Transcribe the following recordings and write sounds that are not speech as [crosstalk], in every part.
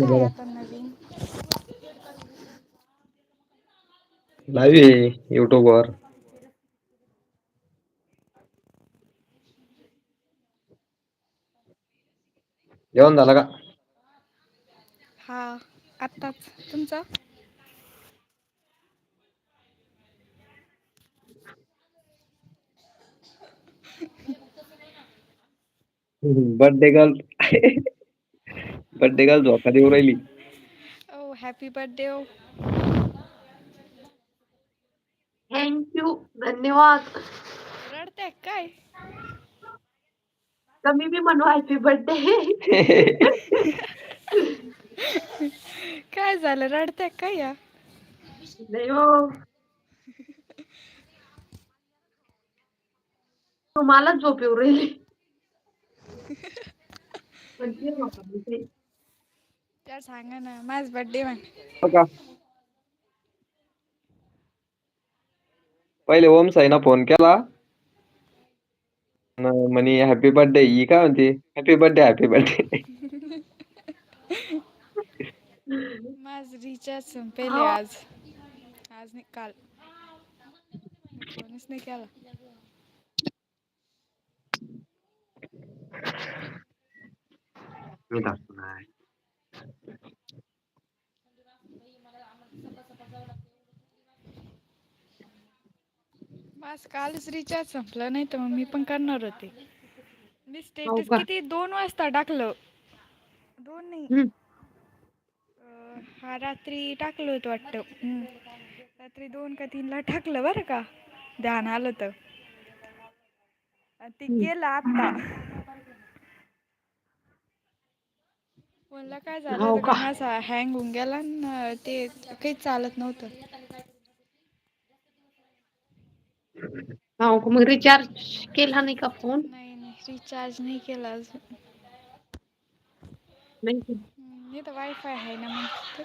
काय आता नवीन? युट्यूब वर जेवण झालं का? हा आत्ताच. तुमचं? बर्थडे गर्ल बर्थडे गर्ल झोका देऊ राहिली. ओ हॅपी बर्थडे ओ थँक्यू धन्यवाद. रडते काय? कमी बी म्हणू हॅपी बर्थडे काय झालं? रडते काय या? नाही हो. तुम्हाला झोप येऊ राहिली. त्या सांगा ना माझ बर्थडे म्हण. हो का? पहिले ओम साईना फोन केला. न म्हणे हॅपी बर्थडे ही काय म्हणते? हॅपी बर्थडे हॅपी बर्थडे माझ रिचार्ज संपेले आज. आज नाही काल. फोनच नाही केला. नाही कालच रिचार्ज संपलं नाही तर मग मी पण करणार होते. मी स्टेटस का? किती? दोन वाजता टाकलं. दोन नाही. अं, हा रात्री टाकलं होतं वाटतं. हम्म. रात्री दोन का तीनला टाकलं बरं का. ध्यान आलं तर. आणि ते गेलं आता. फोनला काय झालं हो होतं माझा हँग होऊन गेला आणि ते काहीच चालत नव्हतं. हो का? मग रिचार्ज केला नाही का फोन? नाही नाही. रिचार्ज नाही केला अजून. नाही तर वायफाय आहे ना मग.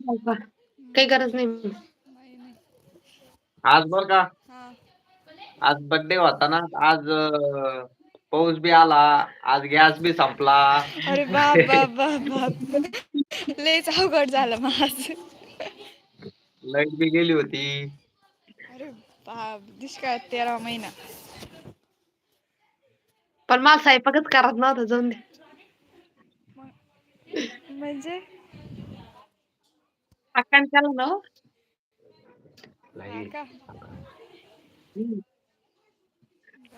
हो? काही गरज नाही आज बर का? आज बर्थडे होता ना? आज पाऊस बी आला आज गॅस बी संपला. अरे बाप [laughs] बाप बाप बाप. लयच अवघड झालं माझ लाइट बी गेली होती. अरे बाप दुष्काळ तेरा महिना. पण मला स्वयंपाकच करत नव्हता जाऊन दे. म्हणजे? अक्काने केलं ना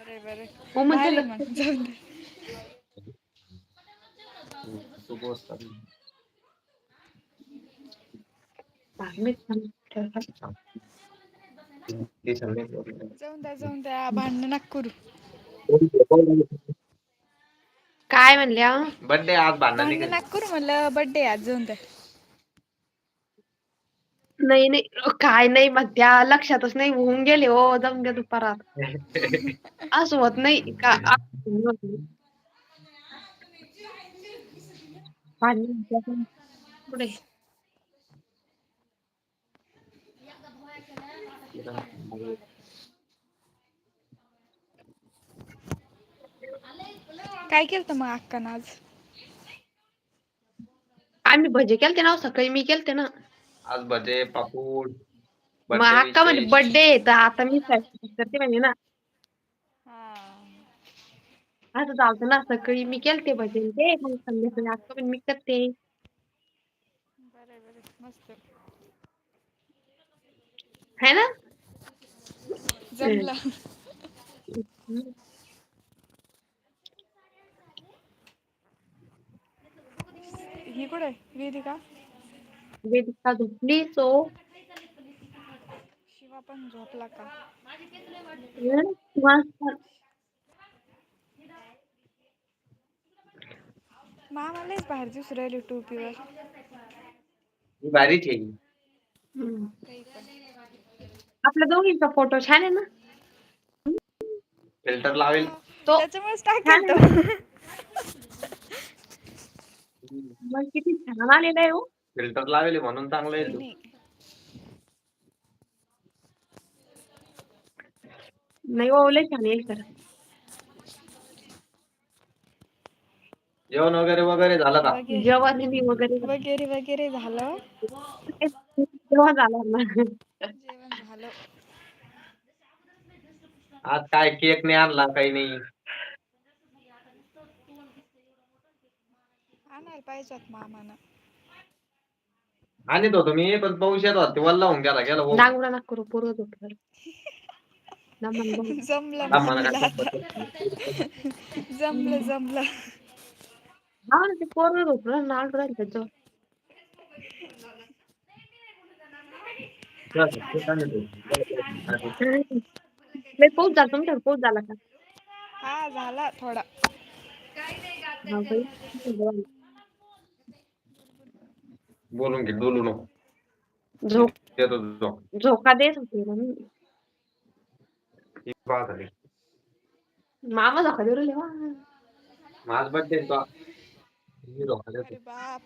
हो? जाऊन द्या भांडण नका करू. काय म्हणल्या? बर्थडे आज भांडण नका करू म्हणलं बर्थडे आज जाऊन द्या. नाही नाही काय नाही मध्या लक्षातच नाही होऊन गेले हो जाऊन द्या दुपारात असं होत नाही का. पुढे. काय केलं मग अक्कानं आज? आम्ही भजे केलते ना हो सकाळी मी केलते ना. आज भजे पापूड मग अक्का म्हणजे. बर्थडे तर आता मी करते म्हणे ना. हा. असं चालतं ना सकाळी मी केलते भजे आणि ते मग संध्याकाळी अक्का पण मी करते. बरे बरे मस्त. है ना? जमलं. हम्म. ही कुठे वेदिका वेदिका झोपली सो शिवा पण झोपला का? मामालाच बाहेर दिसू राहिली टोपीवर ही. भारीच आहे आपल्या दोघींचा फोटो छान आहे ना? फिल्टर लावेल. तो त्याच्यामुळेच टाकेल तो. मग किती छान आलेला आहे हो. फिल्टर लावेल म्हणून चांगलं तू. नाही. नाही हो छान येईल तर. जेवण वगैरे वगैरे झालं का? वगैरे. जेवण वगैरे. वगैरे वगैरे झालं. जेवण झालं ना. जेवण झालं. आज काय केक नाही आणला काही नाही? आणायला पाहिजे मामानं. आणत होतो मी पण पाऊस येत होता ते वल्ला होऊन गेला गेला भाऊ. डांगुडा नका करू पोरं नमन बोल. जमलं काय संपत जमलं जमलं हा ना ते पोरं झोपलं ना आलं राहील त्याच्यावर नाही. केक आणत होतो. लय पाऊस झाला तुमच्याकडे पाऊस झाला का हा झाला थोडा हा बाई. बोलून घे बोलू नको झोप झोप झोका देत होते ना मी ही. मामा झोका देऊ राहिले वा. माझ बर्थडे तो मी धोका देतो. बाप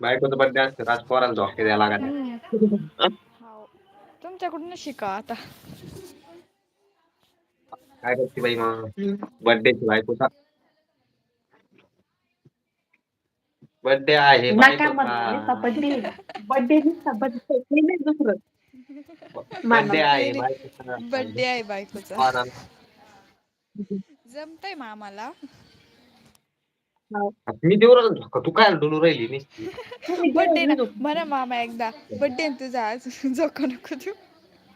बायकोचा बर्थडे असतो राज पोराला झोके द्यायला लागत हम्म. हाव. तुमच्याकडूनच शिका आता काय करते बाई मग? बायकोचा बर्थडे आहे नका बायकोचा बर्थडे बर्थडे बर्थडे नाही दुसरं. बर्थडे आहे बायकोचा बर्थडे आहे बायकोचा. जमतय मामाला. मी देऊ राहिलो झोका तू काय डोलू राहिली नुसती? बर्थडे ना. म्हणा मामा एकदा. बर्थडे तुझा आज. [laughs] जोका नको तू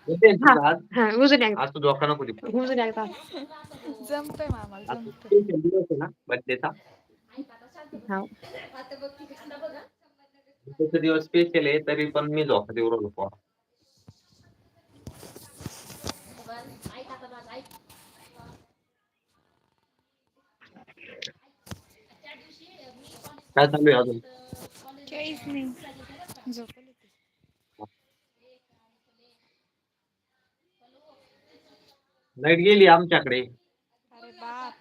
Birthday आहे तुझा आज हा उजून एकदा आज तू झोका नको देऊ उजून एकदा जमतय मामाला आज जमतय. special दिवस आहे ना बर्थडेचा हा त्याचा दिवस स्पेशल आहे तरी पण मी झोका देऊ राहिलो पोरा. काय चालू आहे अजून? काहीच नाही. लाइट गेली आमच्याकडे. अरे बाप.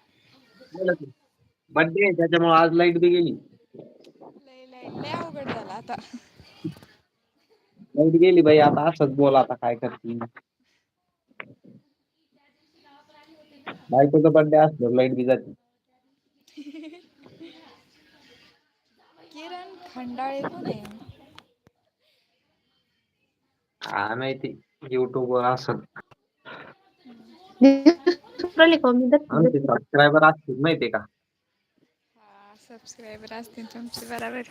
बर्थडे आहे त्याच्यामुळे आज लाइट बी गेली. लय लय लय अवघड झाला आता. लाइट गेली बाई आता असंच बोल आता काय करते बायकोचा बर्थडे असल्यावर लाइट बी जाते. किरण खंडाळे कोण आहे? काय माहिती युट्यूब वर असत आमचे सबस्क्रायबर असतील माहितीये का? हा सबस्क्रायबर असतील तुमचे बरोबर.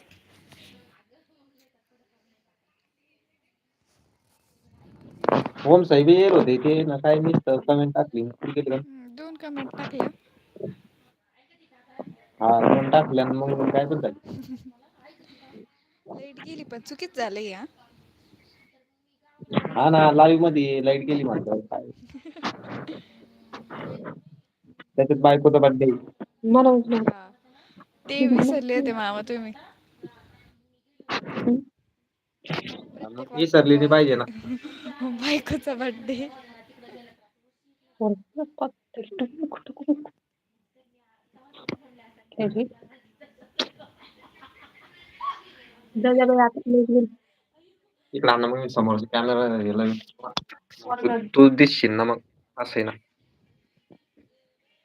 ओम साहेब येत होते ते ना काय मी कमेंट टाकली दोन कमेंट टाकल्या. हा दोन टाकल्या आणि मग काय पण झालं. लाइट गेली पण चुकीच झालं या हा ना लाईव्हमध्ये लाइट गेली म्हणतात. काय त्याच्यात बायकोचा बर्थडे. हा. ते विसरले होते मामा तुम्ही. प्रत्येक विसरली नाही पाहिजे ना. बायकोचा बर्थडे. इकडे आणा मग समोरचा कॅमेरा तू दिसशील ना मग. असं आहे ना.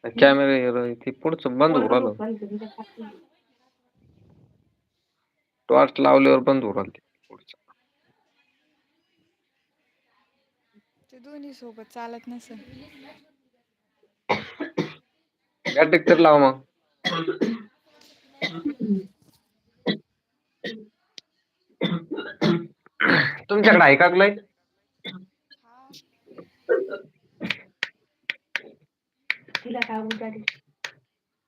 कॅमेरा ते पुढचं बंद होऊ राहिलं. टॉर्च लावल्यावर बंद होऊ राहिलं ते पुढचं. ते दोन्ही सोबत चालत नसेल. बॅटरी तर लाव मग. तुमच्याकडे आहे का लाइट तिला काय उद्या.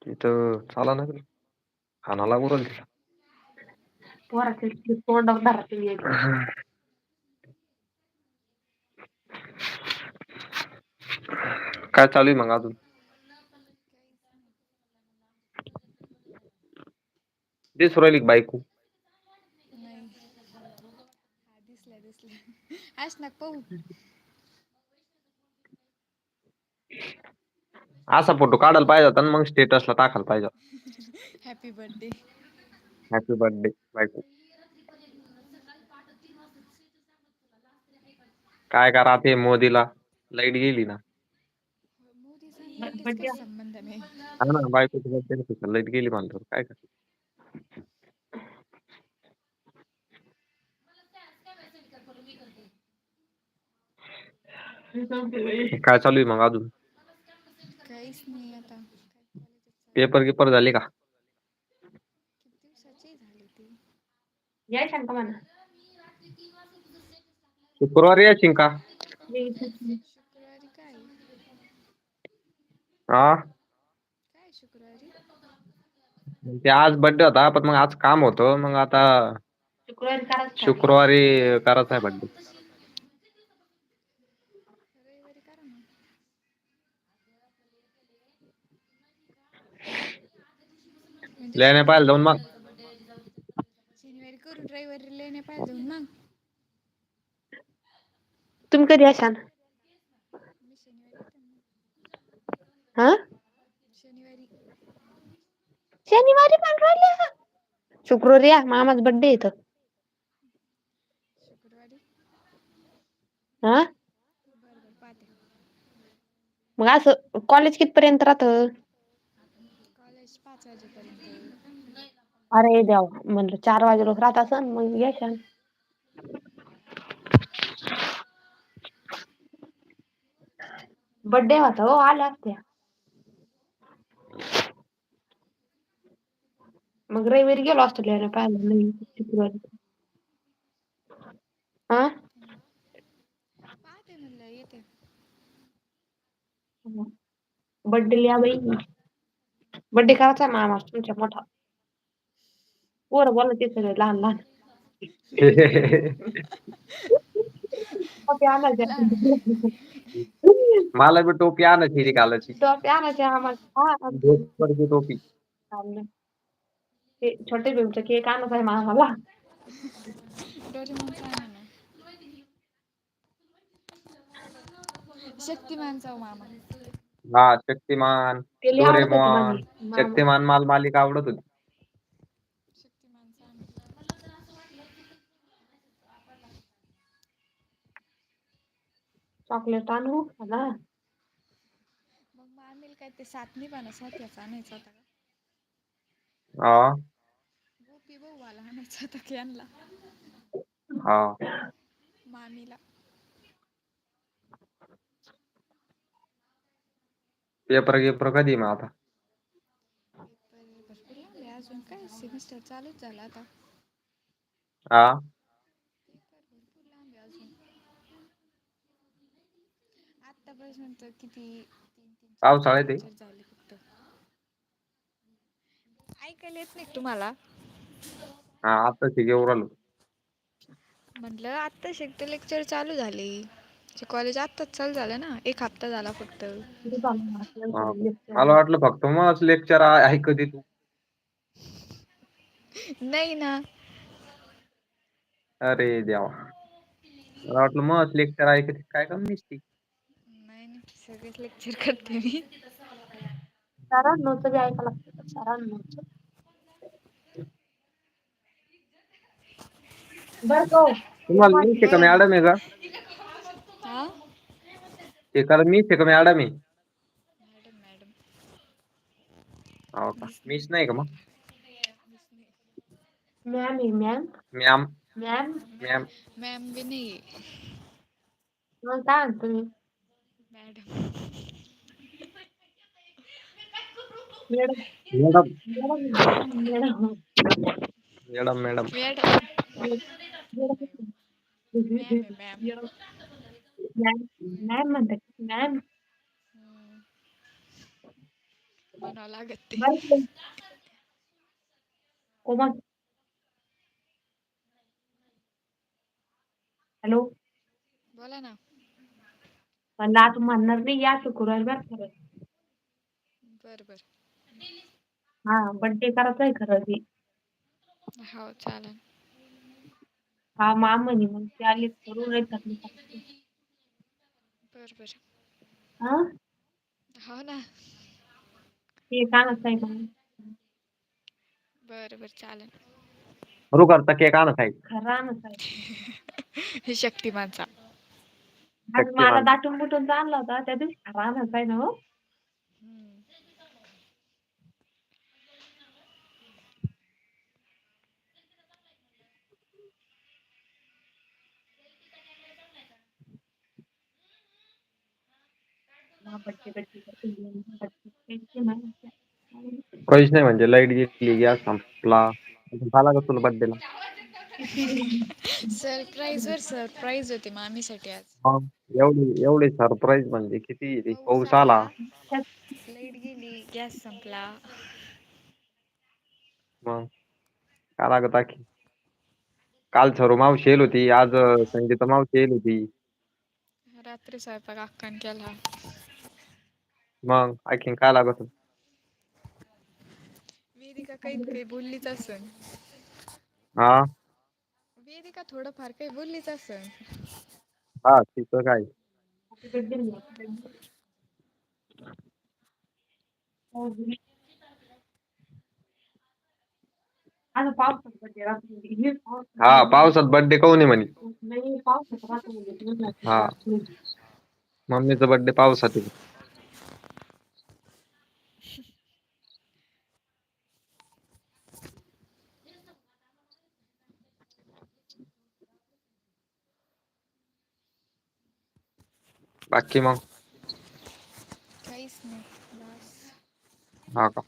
तिथं चाला ना खाना लागू राहिली पोराचं ते तोंडावर धरा तुम्ही एक. काय चालू आहे मग अजून? दिसू राहिली का बायको? नाही हा दिसल्या दिसल्या. आश ना पाहू. असा फ़ोटो काढायला पाहिजे होता ना मग स्टेटसला टाकायला पाहिजे हॅपी बर्थडे हॅपी बर्थडे बायको काय करते मोदीला? लाईट गेली ना. संबंध नाही हा ना लाईट गेली म्हणतो काय कर? काय चालू आहे मग अजून? काहीच नाही आता. पेपर गिपर झाले का? किती दिवसाची झाली ती? या शंका शुक्रवारी यायची का? शुक्रवारी हा काय शुक्रवारी? ते आज बर्थडे होता पण मग आज काम होतं मग आता शुक्रवारी करायचं शुक्रवारी करायचा आहे बर्थडे लेण्या पाहिजे जाऊन मग. शनिवारी करून रविवारी लेणे पाहिजे जाऊन मग. तुम्ही कधी असाल मी शनिवारी येते मग. हा? शनिवारी. शनिवारी पण राहिल्या शुक्रवारी या मामाच बर्थडे येतं शुक्रवारी? हा? बरं बरं पाहते. मग असं कॉलेज कितपर्यंत राहतं? अरे देव म्हणलं चार वाजे लोक राहत असन मग येशान बर्थडे होता हो आल्या असत्या. मग रविवारी गेलो असतो लिहायला पाहिलं नाही शुक्रवारी. हा पाहते म्हणलं येते. बर्थडे लिहा बाई. बर्थडे करायचा मामा तुमच्या मोठा. पोरं बोला ते सगळे लहान लहान टोपी आणायच्या मला बी टोपी आणायची रे घालायची टोपी आणायच्या आम्हाला हा टोपी चाललंय. ते छोटे भीमचा केक आणत आहे मामाला डोरेमॉनचा आहे ना शक्तिमानचा हो मामा हा शक्तिमान ते लय आवडत होतं डोरेमॉन माझी मामा. शक्तिमान माल मालिका आवडत होती चॉकलेट आणू ना मग मामीला काय ते सात निभाना साथीचा आणायचा होता का? हा. गोपी भाऊवाला आणायचा होता की यांना? हा. मामीला. पेपर गिपर कधी मग आता? पेपर भरपूर अजून काय? सेमिस्टर चालूच झाला आता. हा पेपर भरपूर लांबे अजून किती चार पावसाळ्यात आहे? lecture झाले फक्त. ऐकायला येत नाही का तुम्हाला? हा आता येऊ राहिलो म्हटलं आत्ता शिकते लेक्चर चालू झाले. कॉलेज आत्ताच चालू झालं ना एक हप्ता झाला फक्त. हा. मला वाटलं फक्त मग लेक्चर ऐकत तू. नाही ना. अरे देवा. मला वाटलं मग लेक्चर ऐकत काय कमी नसती सगळेच लेक्चर करते मी. सरांचं बी ऐकायला लागतं का? हो? तुम्हाला मी का मॅडम आहे का? हा? ते करा मीच आहे का मॅडम आहे? Madam madam. हो का? मीच नाही का मग? मॅम आहे ma'am ma'am ma'am ma'am ma'am बी नाही मग काय म्हणतो तुम्ही? Madam madam madam madam madam madam madam ma'am आहे मॅम मॅम म्हणतात मॅम हम्म. म्हणावं लागत ते बरं कोमल हॅलो बोला ना म्हणलं आता म्हणणार नाही या शुक्रवारी बरं खरं. बर बर. हा बड्डे करायचा आहे खरं ते. हो चालेल. हा माम म्हणे मग ते आले करू नाही तर नाही करायचं. बर बर. हा? हो ना. ते कानच आहे मग. बर बर चालेल. रू करता केक आणत आहे. खरं आहे. हे [laughs] शक्तिमानचा. आज मला दाटून बुटून आणला होता त्या दिवशी राहणार आहे ना हो. हम्म. काहीच नाही म्हणजे लाइट गेली गॅस संपला. झाला का तुला बर्थडेला सरप्राईज वर सरप्राईज होती मामीसाठी आज. एवढी एवढी सरप्राईज म्हणजे किती ते पाऊस आला. लाइट गेली गॅस संपला. मग काय लागत आखी? काल सर्व मावशी येईल होती आज अं, संगीता मावशी येईल होती. रात्री स्वयंपाक अक्कान केला. मग आणखीन काय लागत? होतं? वेदिका काही काही बोललीच असन. हा? वेदिका थोडंफार काही बोललीच असन हा तिचं काय? पावसात बड्डे हा पावसात बर्थडे काऊन आहे म्हणे? नाही पावसात रात्री हा. मम्मीचा बर्थडे पावसात आहे. बाकी मग काहीच नाही बस हा का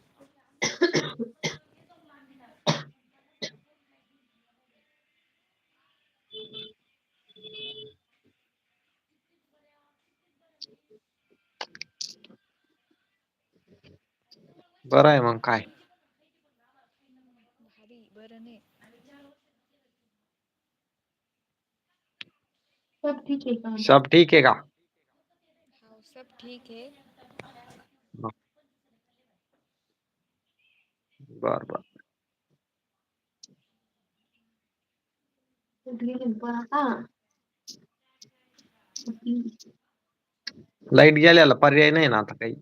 बरं आहे मग काय भारी बरं नाही सब ठीक आहे का सब ठीक है। बर बर। लाइट गेल्याला पर्याय नाही ना आता काही.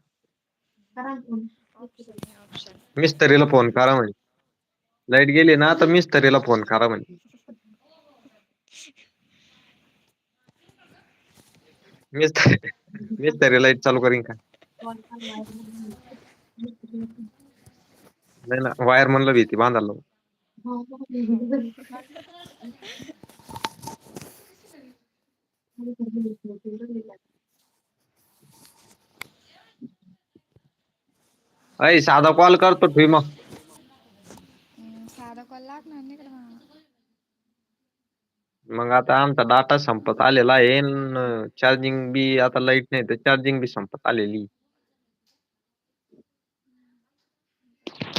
मिस्त्रीला फोन करा म्हणे. लाइट गेली ना तर मिस्त्रीला फोन करा म्हणे. मिस्त्री मिस्त्री लाइट चालू करीन का? नाही ना वायर म्हणलं भीती बांधायला अय साधा कॉल करतो ठेवी मग हम्म, साधा कॉल लागणार नाही का मग? मग आता आमचा डाटा संपत आलेला आहे चार्जिंग बी आता लाइट नाही तर चार्जिंग बी संपत आलेली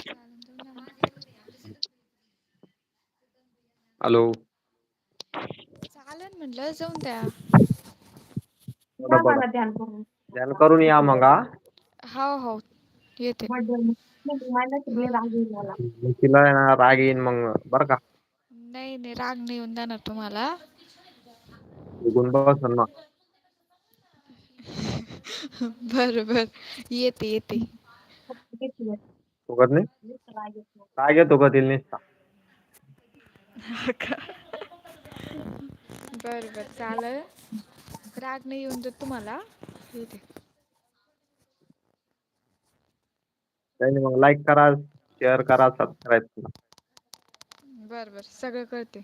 चालेल जाऊन द्या मग. हॅलो चालेल म्हटलं जाऊन द्या मला ध्यान करून ध्यान करून या मग हा. हो हो येते मला सगळे राग येईल मला मग तिला आहे ना राग येईन मग बर का नाही नाही राग नाही येऊन देणार तुम्हाला. निघून बसन ना. [laughs] बर बर येते येते. तू करत नाही? राग येतो का तिला नुसता? बर बर चालेल. राग नाही येऊन देत तुम्हाला. येते काही नाही मग लाईक करा शेअर करा सबस्क्राईब करा. बर बर. सगळं करते.